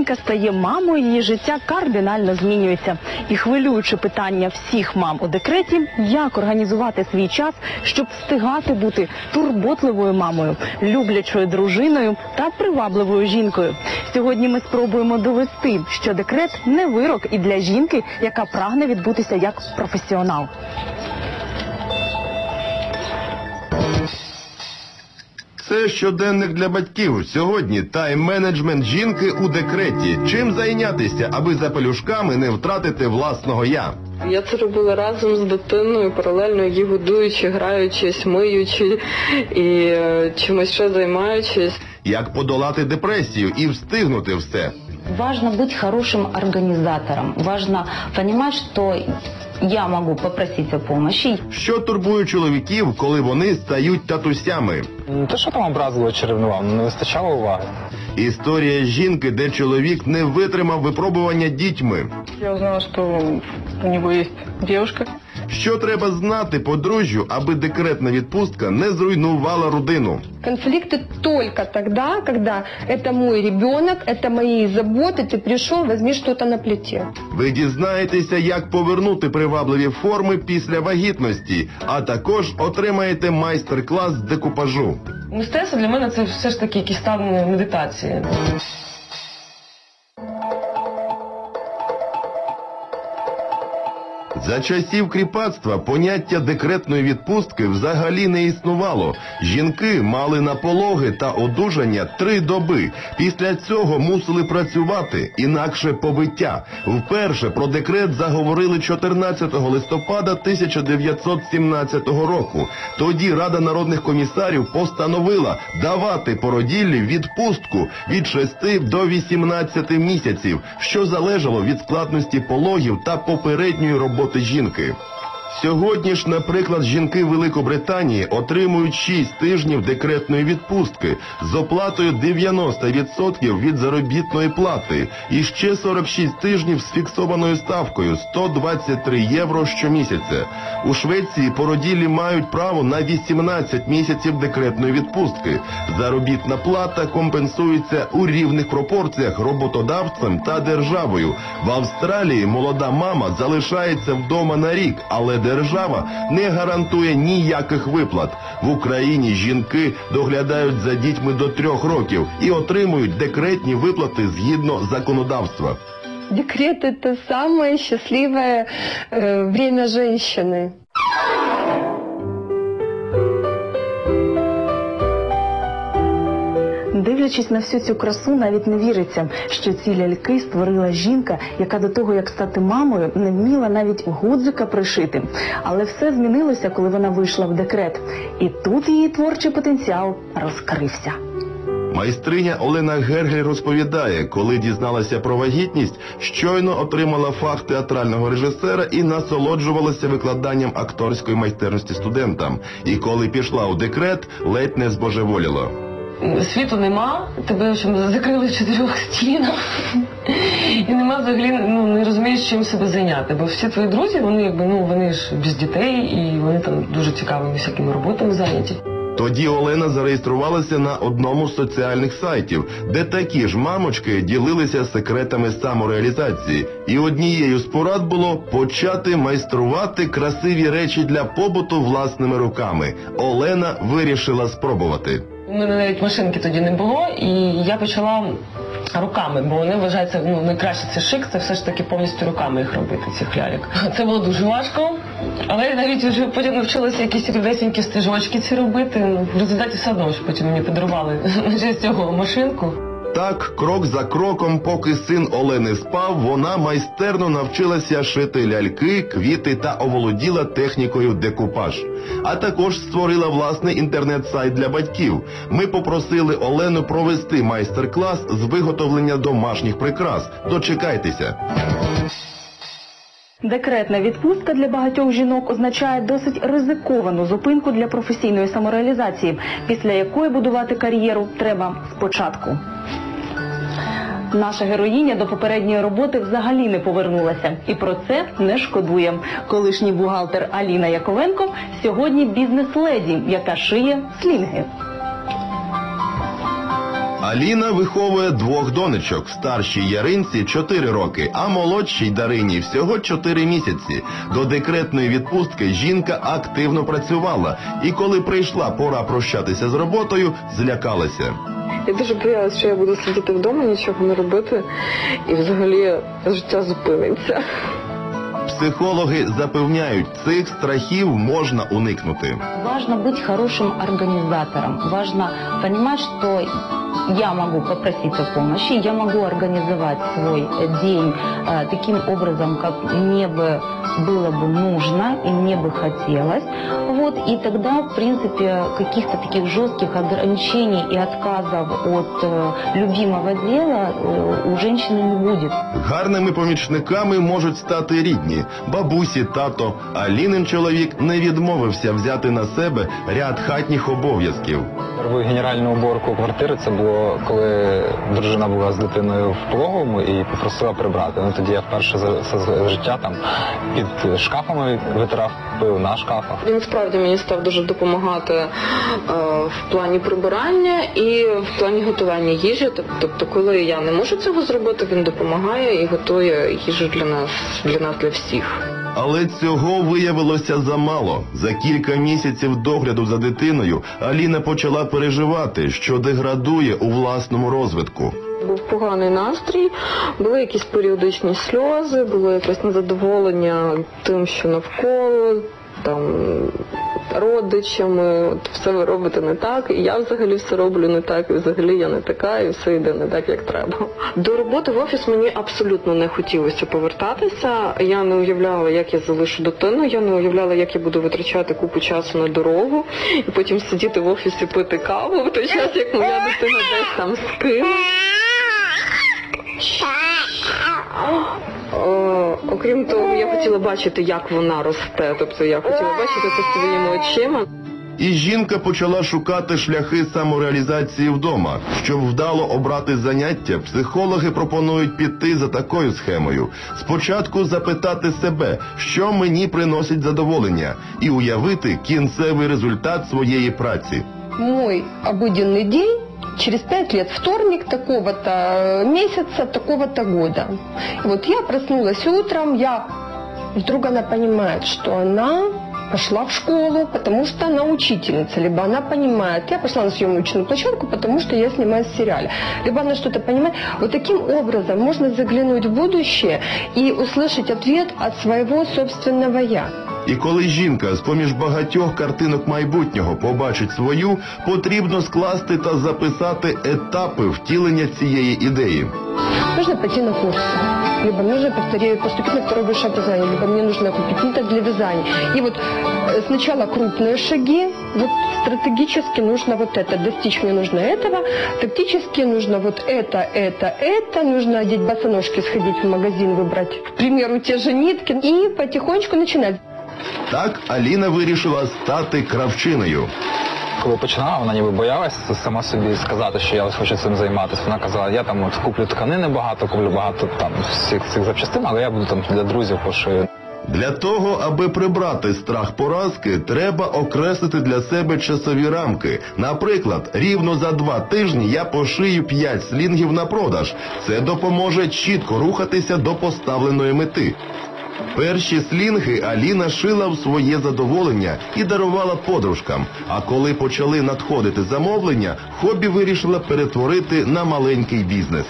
Жінка стає мамою, її життя кардинально змінюється. І хвилююче питання всіх мам у декреті, як організувати свій час, щоб встигати бути турботливою мамою, люблячою дружиною та привабливою жінкою. Сьогодні ми спробуємо довести, що декрет не вирок і для жінки, яка прагне відбутися як професіонал. Це щоденник для батьків. Сьогодні тайм-менеджмент жінки у декреті. Чим зайнятися, аби за пелюшками не втратити власного я? Я це робила разом з дитиною, паралельно її годуючи, граючись, миючи і е, чимось ще займаючись. Як подолати депресію і встигнути все? Важно быть хорошим организатором. Важно понимать, что я могу попросить о помощи. Що турбує чоловіків, коли вони стають татусями? Не те, що там образливо чи ревнував, не вистачало уваги. Історія жінки, де чоловік не витримав випробування дітьми. Я узнала, що у нього є дівчинка. Що треба знати подружжю, аби декретна відпустка не зруйнувала родину? Конфликты только тогда, когда это мой ребенок, это мои заботы, ты пришел, возьми что-то на плите. Ви дізнаєтеся, як повернути привабливі форми після вагітності, а також отримаєте майстер-клас з декупажу. Мистецтво для мене це все ж таки якийсь стан медитації. За часів кріпацтва поняття декретної відпустки взагалі не існувало. Жінки мали на пологи та одужання три доби. Після цього мусили працювати, інакше побиття. Вперше про декрет заговорили 14 листопада 1917 року. Тоді Рада народних комісарів постановила давати породіллі відпустку від 6 до 18 місяців, що залежало від складності пологів та попередньої роботи жінки. Сьогодні ж, наприклад, жінки Великобританії отримують 6 тижнів декретної відпустки з оплатою 90% від заробітної плати і ще 46 тижнів з фіксованою ставкою 123 євро щомісяця. У Швеції породілі мають право на 18 місяців декретної відпустки. Заробітна плата компенсується у рівних пропорціях роботодавцем та державою. В Австралії молода мама залишається вдома на рік, але держава не гарантує ніяких виплат. В Україні жінки доглядають за дітьми до трьох років і отримують декретні виплати згідно законодавства. Декрет – это самое счастливое э, время женщины. Дивлячись на всю цю красу, навіть не віриться, що ці ляльки створила жінка, яка до того, як стати мамою, не вміла навіть гудзика пришити. Але все змінилося, коли вона вийшла в декрет. І тут її творчий потенціал розкрився. Майстриня Олена Гергель розповідає, коли дізналася про вагітність, щойно отримала фах театрального режисера і насолоджувалася викладанням акторської майстерності студентам. І коли пішла у декрет, ледь не збожеволіла. Світу нема, тебе закрили в чотирьох стінах. І нема взагалі, ну не розумієш, чим себе зайняти. Бо всі твої друзі, вони якби ну вони ж без дітей і вони там дуже цікавими всякими роботами зайняті. Тоді Олена зареєструвалася на одному з соціальних сайтів, де такі ж мамочки ділилися секретами самореалізації. І однією з порад було почати майструвати красиві речі для побуту власними руками. Олена вирішила спробувати. У мене навіть машинки тоді не було, і я почала руками, бо вони вважаються ну найкраще це шик, це все ж таки повністю руками їх робити, цих ляльок. Це було дуже важко, але я навіть вже потім навчилася якісь рідесенькі стежочки ці робити. В результаті все одно ж потім мені подарували честь цього машинку. Так, крок за кроком, поки син Олени спав, вона майстерно навчилася шити ляльки, квіти та оволоділа технікою декупаж. А також створила власний інтернет-сайт для батьків. Ми попросили Олену провести майстер-клас з виготовлення домашніх прикрас. Дочекайтеся. Декретна відпустка для багатьох жінок означає досить ризиковану зупинку для професійної самореалізації, після якої будувати кар'єру треба спочатку. Наша героїня до попередньої роботи взагалі не повернулася, і про це не шкодує. Колишній бухгалтер Аліна Яковенко сьогодні бізнес-леді, яка шиє слінги. Аліна виховує двох донечок. Старшій Яринці 4 роки, а молодшій Дарині всього 4 місяці. До декретної відпустки жінка активно працювала, і коли прийшла пора прощатися з роботою, злякалася. Я дуже боялася, що я буду сидіти вдома, нічого не робити, і взагалі життя зупиниться. Психологи запевняють, цих страхів можна уникнути. Важно быть хорошим организатором. Важно понимать, что я могу попросить о помощи, я могу организовать свой э, день э, таким образом, как мне бы было бы нужно и мне бы хотелось. Вот, и тогда, в принципе, каких-то таких жестких ограничений и отказов от э, любимого дела э, у женщины не будет. Гарними помічниками можуть стати рідні, бабусі, тато. Алінин чоловік не відмовився взяти на себе ряд хатніх обов'язків. Робив генеральну уборку квартири. Це було коли дружина була з дитиною в пологовому і попросила прибрати. Ну тоді я вперше за життя там під шкафами витирав пил на шкафах. Він справді мені став дуже допомагати е, в плані прибирання і в плані готування їжі. Тобто, коли я не можу цього зробити, він допомагає і готує їжу для нас, для нас, для всіх. Але цього виявилося замало. За кілька місяців догляду за дитиною Аліна почала переживати, що деградує у власному розвитку. Був поганий настрій, були якісь періодичні сльози, було якесь незадоволення тим, що навколо, там родичами, от все ви робите не так, і я взагалі все роблю не так, і взагалі я не така, і все йде не так, як треба. До роботи в офіс мені абсолютно не хотілося повертатися. Я не уявляла, як я залишу дитину, я не уявляла, як я буду витрачати купу часу на дорогу, і потім сидіти в офісі пити каву в той час, як моя дитина десь там. О, окрім того, я хотіла бачити, як вона росте. Тобто я хотіла бачити це своїми очима. І жінка почала шукати шляхи самореалізації вдома. Щоб вдало обрати заняття, психологи пропонують піти за такою схемою. Спочатку запитати себе, що мені приносить задоволення, і уявити кінцевий результат своєї праці. Мой обыденный день через пять лет, вторник такого-то э, месяца, такого-то года. И вот я проснулась утром, я вдруг она понимает, что она пошла в школу, потому что она учительница, либо она понимает, я пошла на съемочную площадку, потому что я снимаюсь в сериале, либо она что-то понимает. Вот таким образом можно заглянуть в будущее и услышать ответ от своего собственного «я». І коли жінка з поміж багатьох картинок майбутнього побачить свою, потрібно скласти та записати етапи втілення цієї ідеї. Нужно пойти на курсы. Либо нужно повторить, поступить на второе высшее образование, либо мне нужно купить ниток для вязания. И вот э, сначала крупные шаги, вот стратегически нужно вот это, достичь мне нужно этого, тактически нужно вот это, это, это, нужно одеть босоножки, сходить в магазин, выбрать, к примеру, те же нитки и потихонечку начинать. Так Аліна вирішила стати кравчиною. Коли починала, вона ніби боялась сама собі сказати, що я ось хочу цим займатися. Вона казала, я там от куплю тканини багато, куплю багато там всіх цих запчастин, але я буду там для друзів пошию. Для того, аби прибрати страх поразки, треба окреслити для себе часові рамки. Наприклад, рівно за два тижні я пошию 5 слінгів на продаж. Це допоможе чітко рухатися до поставленої мети. Перші слінги Аліна шила в своє задоволення і дарувала подружкам. А коли почали надходити замовлення, хобі вирішила перетворити на маленький бізнес.